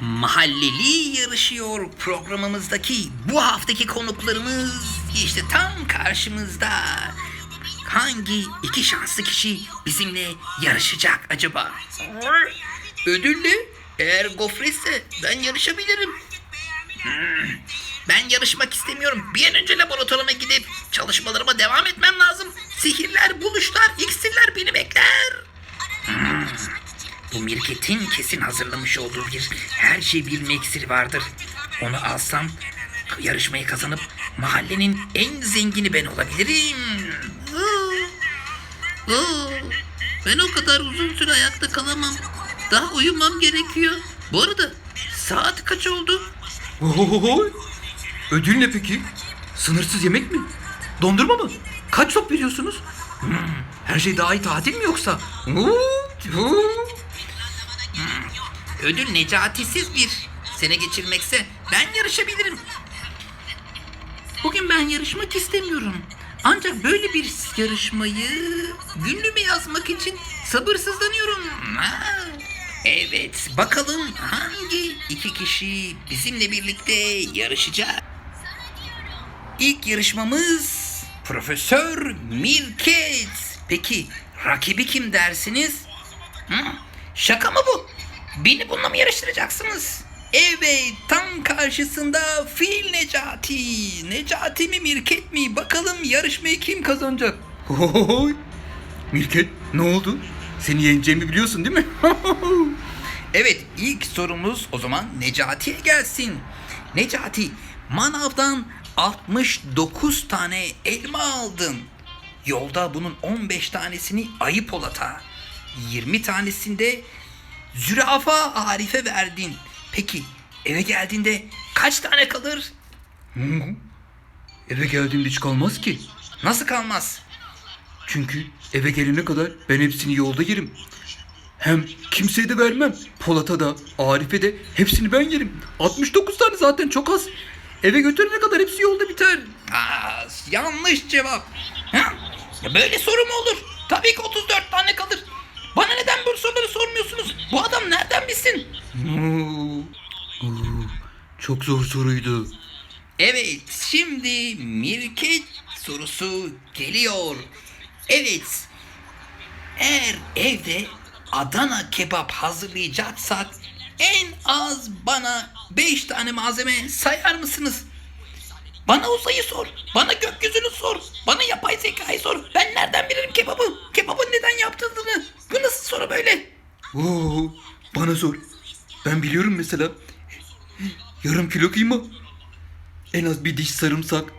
Mahalleli yarışıyor programımızdaki bu haftaki konuklarımız işte tam karşımızda. Hangi iki şanslı kişi bizimle yarışacak acaba? Ödüllü eğer gofretse ben yarışabilirim. Hmm, Ben yarışmak istemiyorum. Bir an önce laboratuvarıma gidip çalışmalarıma devam etmem lazım. Sihirler, buluşlar, iksirler beni bekler. Hmm, Bu Mirket'in kesin hazırlamış olduğu bir her şey bilme iksiri vardır. Onu alsam yarışmayı kazanıp mahallenin en zengini ben olabilirim. Aa, aa, Ben o kadar uzun süre ayakta kalamam. Daha uyumam gerekiyor. Bu arada saat kaç oldu? Ohohohoy. Ödül ne peki? Sınırsız yemek mi? Dondurma mı? Kaç top veriyorsunuz? Hmm, her şey daha iyi tatil mi yoksa? Huu, huu. Ödül Necati'siz bir sene geçirmekse ben yarışabilirim. Bugün ben yarışmak istemiyorum. Ancak böyle bir yarışmayı günlüğüme yazmak için sabırsızlanıyorum. Ha, Evet, bakalım hangi iki kişi bizimle birlikte yarışacak? İlk yarışmamız Profesör Mirket. Peki rakibi kim dersiniz? Hı? Şaka mı bu? Beni bununla mı yarıştıracaksınız? Evet tam karşısında Fil Necati. Necati mi Mirket mi? Bakalım yarışmayı kim kazanacak? Ohohohoy. Mirket ne oldu? Seni yeneceğimi biliyorsun değil mi? Evet ilk sorumuz o zaman Necati'ye gelsin. Necati manavdan 69 tane elma aldın. Yolda bunun 15 tanesini ayı Polat'a, 20 tanesinde zürafa Arif'e verdin. Peki eve geldiğinde kaç tane kalır? Eve geldiğimde hiç kalmaz ki. Nasıl kalmaz? Çünkü eve gelene kadar ben hepsini yolda yerim. Hem kimseye de vermem. Polat'a da, Arif'e de hepsini ben yerim. 69 tane zaten çok az. Eve götürene kadar hepsi yolda biter. Aa, yanlış cevap. Ha? Ya böyle soru mu olur? Tabii ki çok zor soruydu. Evet, şimdi Mirket sorusu geliyor. Evet, eğer evde Adana kebap hazırlayacaksak en az bana 5 tane malzeme sayar mısınız? Bana uzayı sor, bana gökyüzünü sor, bana yapay zekayı sor. Ben nereden bilirim kebabı? Kebabın neden yapıldığını? Bu nasıl soru böyle? Oo, bana sor. Ben biliyorum mesela. Yarım kilo kıyma. En az bir diş sarımsak.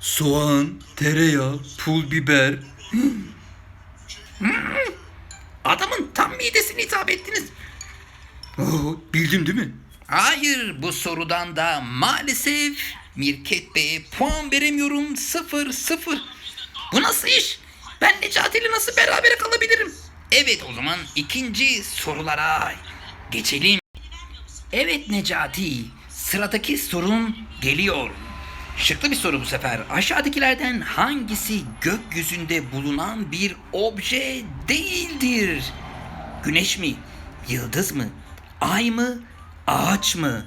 Soğan, tereyağı, pul biber. Adamın tam midesini hitap ettiniz. Oo, bildim değil mi? Hayır bu sorudan da maalesef Mirket Bey'e puan veremiyorum. Sıfır sıfır. Bu nasıl iş? Ben Necati ile nasıl berabere kalabilirim? Evet o zaman ikinci sorulara geçelim. Evet Necati sıradaki sorun geliyor. Şıklı bir soru bu sefer. Aşağıdakilerden hangisi gökyüzünde bulunan bir obje değildir? Güneş mi? Yıldız mı? Ay mı? Ağaç mı?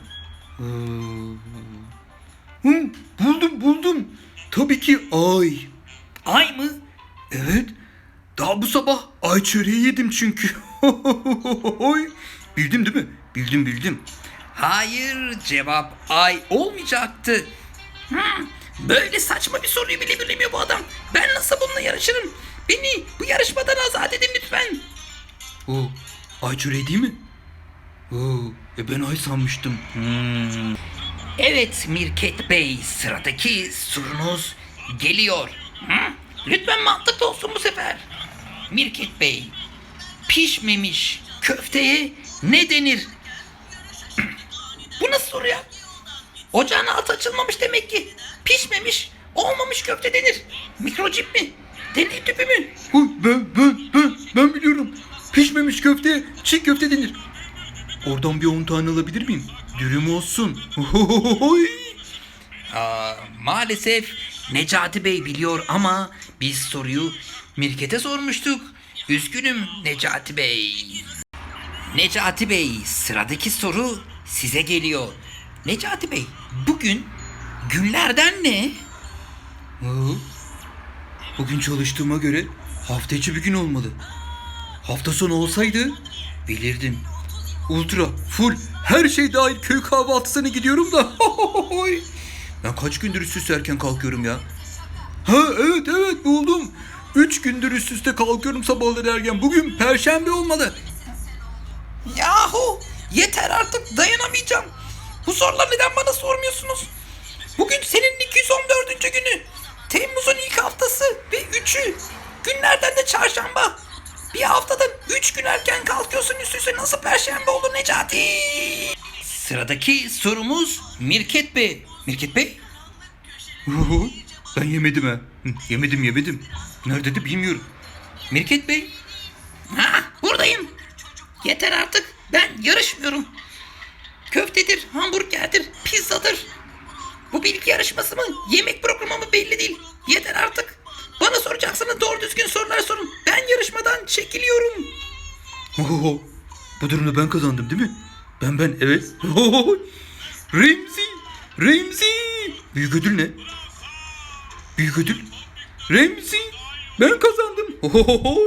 Hı, buldum buldum. Tabii ki ay. Ay mı? Evet. Daha bu sabah ay çöreği yedim çünkü. Bildim değil mi? Bildim bildim. Hayır cevap ay olmayacaktı. Hmm, böyle saçma bir soruyu bile bilemiyor bu adam. Ben nasıl bununla yarışırım? Beni bu yarışmadan azat edin lütfen. O ay çöreği değil mi? Oo, e ben ay sanmıştım. Hmm. Evet Mirket Bey sıradaki sorunuz geliyor. Hı? Lütfen mantıklı olsun bu sefer. Mirket Bey pişmemiş köfteye ne denir? Bu nasıl soru ya? Ocağın altı açılmamış demek ki. Pişmemiş, olmamış köfte denir. Mikrocip mi? Deney tüpü mü? Ben, ben, ben, ben biliyorum. Pişmemiş köfte, çiğ köfte denir. Oradan bir 10 tane alabilir miyim? Dürüm olsun. Ohohohoy. Aa, maalesef Necati Bey biliyor ama biz soruyu Mirket'e sormuştuk. Üzgünüm Necati Bey. Necati Bey, sıradaki soru size geliyor. Necati Bey, bugün günlerden ne? Bugün çalıştığıma göre hafta içi bir gün olmalı. Hafta sonu olsaydı bilirdim. Ultra, full, her şey dahil köy kahvaltısına gidiyorum da. ben kaç gündür üst üste erken kalkıyorum ya. Ha evet evet buldum. Üç gündür üst üste kalkıyorum sabahları erken. Bugün perşembe olmalı. Yahu yeter artık dayanamayacağım. Bu soruları neden bana sormuyorsunuz? Bugün senin 214. günü. Temmuz'un ilk haftası ve 3'ü. Günlerden de çarşamba. Bir haftadan 3 gün erken kalkıyorsun üst üste nasıl perşembe olur Necati? Sıradaki sorumuz Mirket Bey. Mirket Bey? Ben yemedim ha. Yemedim yemedim. Nerede de bilmiyorum. Mirket Bey? Ha. Yeter artık ben yarışmıyorum. Köftedir, hamburgerdir, pizzadır. Bu bilgi yarışması mı? Yemek programı mı belli değil. Yeter artık. Bana soracaksınız doğru düzgün sorular sorun. Ben yarışmadan çekiliyorum. Oho, bu durumda ben kazandım değil mi? Ben ben evet. Oho, Remzi, Remzi. Büyük ödül ne? Büyük ödül. Remzi, ben kazandım. Oho,